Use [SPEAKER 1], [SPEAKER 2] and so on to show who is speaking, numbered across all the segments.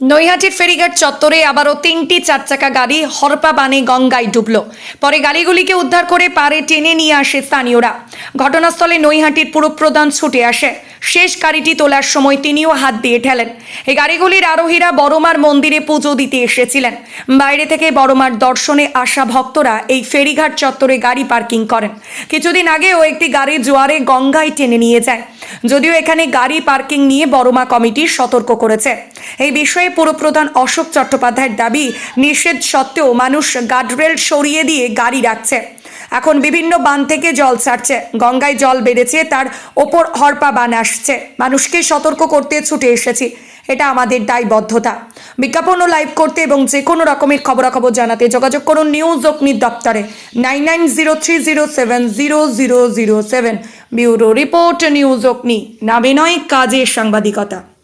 [SPEAKER 1] নৈহাটির ফেরিঘাট চত্বরে আবারও তিনটি চারচাকা গাড়ি হরপা বানে গঙ্গায় ডুবল। পরে গাড়িগুলিকে উদ্ধার করে পারে টেনে নিয়ে আসে স্থানীয়রা। ঘটনাস্থলে নৈহাটির পুরপ্রধান ছুটে আসে। শেষ গাড়িটি তোলার সময় তিনিও হাত দিয়ে ঠেলেন। এই গাড়িগুলির আরোহীরা বড়মার মন্দিরে পুজো দিতে এসেছিলেন। বাইরে থেকে বড়মার দর্শনে আসা ভক্তরা এই ফেরিঘাট চত্বরে গাড়ি পার্কিং করেন। কিছুদিন আগেও একটি গাড়ি জোয়ারে গঙ্গায় টেনে নিয়ে যায়। যদিও এখানে গাড়ি পার্কিং নিয়ে বড়মা কমিটি সতর্ক করেছে। এই বিষয়ে পুরপ্রধান অশোক চট্টোপাধ্যায়ের দাবি, নিষেধ সত্ত্বেও মানুষ গার্ডরেল সরিয়ে দিয়ে গাড়ি রাখছে। এখন বিভিন্ন বান থেকে জল ছাড়ছে। গঙ্গায় জল বেড়েছে, তার ওপর হরপা বান আসছে। মানুষকে সতর্ক করতে ছুটে এসেছি। এটা আমাদের দায়বদ্ধতা। বিজ্ঞাপন ও লাইভ করতে এবং যে কোনো রকমের খবরাখবর জানাতে যোগাযোগ করুন নিউজ অগ্নির দপ্তরে। Nine nine zero three zero seven zero zero zero seven bureau report news Agni. নামে নয়, কাজের সাংবাদিকতা।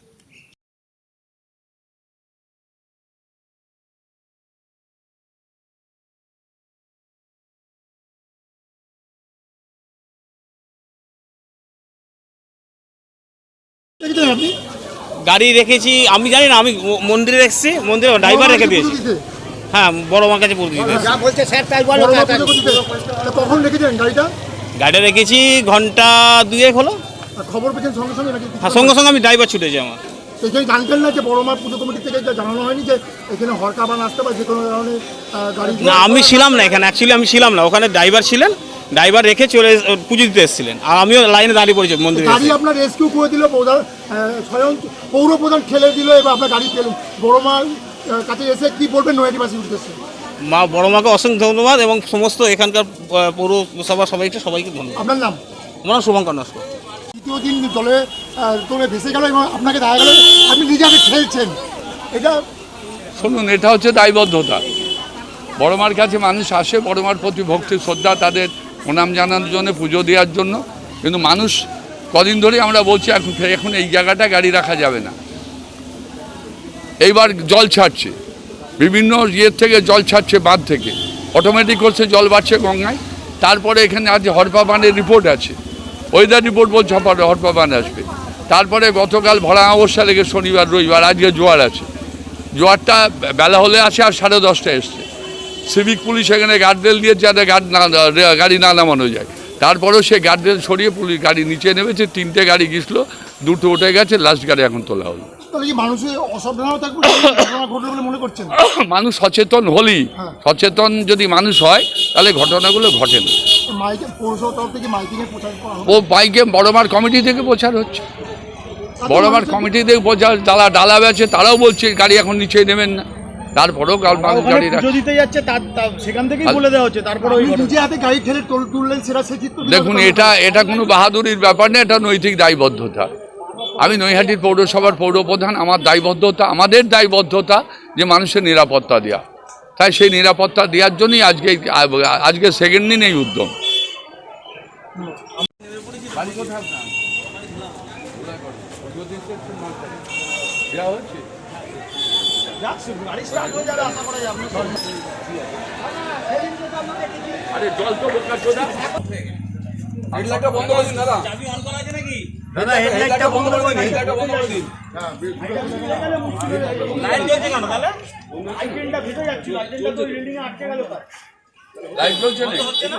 [SPEAKER 2] আপনি?
[SPEAKER 3] গাড়ি রেখেছি আমি জানি না আমি মন্দিরে এসেছি মন্দিরে ড্রাইভার রেখে দিয়েছি। হ্যাঁ বড় মার কাছে পুজো দিতে।
[SPEAKER 4] যা বলছে স্যার তাই বলো
[SPEAKER 2] কখন রেখেছেন গাড়িটা?
[SPEAKER 3] গাড়িটা রেখেছি ঘণ্টা দুয়েক হলো।
[SPEAKER 2] আর খবর পেয়েছেন সঙ্গে সঙ্গে নাকি
[SPEAKER 3] হ্যাঁ সঙ্গে সঙ্গে আমি ড্রাইভার ছুটেছি আমার।
[SPEAKER 2] জানতেন না যে বড়মা পুজো কমিটি থেকে জানানো হয়নি যে এখানে হরকাবান আসতে বা যে কোনো ধরনের গাড়ি
[SPEAKER 3] না আমি ছিলাম না এখানে অ্যাকচুয়ালি আমি ছিলাম না ওখানে ড্রাইভার ছিলেন ড্রাইভার রেখে চলে এস- পুজো দিতে এসেছিলেন। আর আমিও লাইনে দাঁড়িয়ে পড়েছি মন্দিরে
[SPEAKER 2] গাড়ি আপনার রেস্কিউ করে দিল প্রধান স্বয়ং পৌর প্রধান ঠেলে দিল এবার আপনার গাড়ি পেলেন বড়মার আহ, কাছে এসে কি বলবেন নয়াটিবাসীর উদ্দেশ্যে?
[SPEAKER 3] মা বড় মাকে অসংখ্য ধন্যবাদ এবং সমস্ত এখানকার পৌরসভা সবাইকে সবাইকে ধন্যবাদ।
[SPEAKER 2] আপনার নাম?
[SPEAKER 3] আমার নাম শুভঙ্কর নস্কর
[SPEAKER 2] দ্বিতীয় দিন জলে তোলে ভেসে গেল এবং আপনাকে দেখা গেল আপনি নিজেকে ঠেলছেন। এটা
[SPEAKER 5] শুনুন এটা হচ্ছে দায়বদ্ধতা। বড়মার কাছে মানুষ আসে বড়মার প্রতি ভক্তি শ্রদ্ধা তাদের প্রণাম জানানোর জন্য, পুজো দেওয়ার জন্য। কিন্তু মানুষ কদিন ধরে আমরা বলছি, এখন এখন এই জায়গাটা গাড়ি রাখা যাবে না। এইবার জল ছাড়ছে। বিভিন্ন ইয়ের থেকে জল ছাড়ছে বাঁধ থেকে। অটোমেটিক করছে, জল বাড়ছে গঙ্গায়। তারপরে এখানে আজ হরপা বানের রিপোর্ট আছে। ওয়েদার রিপোর্ট বলছে হরপা বান আসবে। তারপরে গতকাল ভরা অবস্থা লেগে শনিবার, রবিবার, আজকে জোয়ার আছে। জোয়ারটা বেলা হলে আসে আর সাড়ে দশটায় এসছে। সিভিক পুলিশ এখানে গার্ডরেল দিয়েছে যাতে গার্ড না গাড়ি না নামানো যায়। তারপরেও সে গার্ডরেল সরিয়ে পুলিশ গাড়ি নিচে নেমেছে তিনটে গাড়ি গেছিল দুটো উঠে গেছে লাস্ট গাড়ি এখন তোলা হলো।
[SPEAKER 2] মনে
[SPEAKER 5] মানুষ সচেতন হলেই
[SPEAKER 2] হ্যাঁ।
[SPEAKER 5] সচেতন যদি মানুষ হয় তাহলে ঘটনাগুলো ঘটে না। ও বাইকে বড়মার কমিটি থেকে প্রচার হচ্ছে। বড়মার কমিটি থেকে প্রচার যারা ডালা বেছে তারাও বলছে গাড়ি এখন নিচে নেবেন না। তারপরেও গাড়ি গাড়ি
[SPEAKER 4] দিতে যাচ্ছে সেখান থেকেই বলে দেওয়া হচ্ছে তারপরে।
[SPEAKER 2] নিজে হাতে গাড়ি ঠেলে তুললেন সেটা সে
[SPEAKER 5] দেখুন এটা এটা কোনো বাহাদুরির ব্যাপার না এটা নৈতিক দায়বদ্ধতা। আমি নৈহাটির পৌরসভার পৌরপ্রধান আমার দায়বদ্ধতা আমাদের দায়বদ্ধতা যে মানুষের নিরাপত্তা দেওয়া তাই সেই নিরাপত্তা দেওয়ার জন্যই আজকে আজকে সেকেন্ড দিন এই উদ্যম আরে জল তো বোকা চোদা
[SPEAKER 4] দাদা। হেডলাইটটা বন্ধ করে দিন। লাইটেনটা ভিতরে যাচ্ছে লাইটেনটা তো রেলিং এ আটকে গেল তার।
[SPEAKER 5] লাইট জ্বলছে না?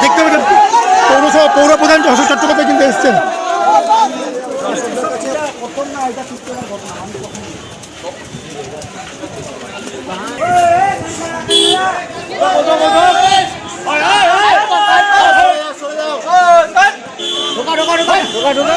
[SPEAKER 2] দেখতে পেলেন পৌরসভা পৌর প্রধান অশোক চট্টোপাধ্যায় কিন্তু এসছেন
[SPEAKER 3] ঢোকা ঢোকা ঢোকা ঢোকা ঢোকা।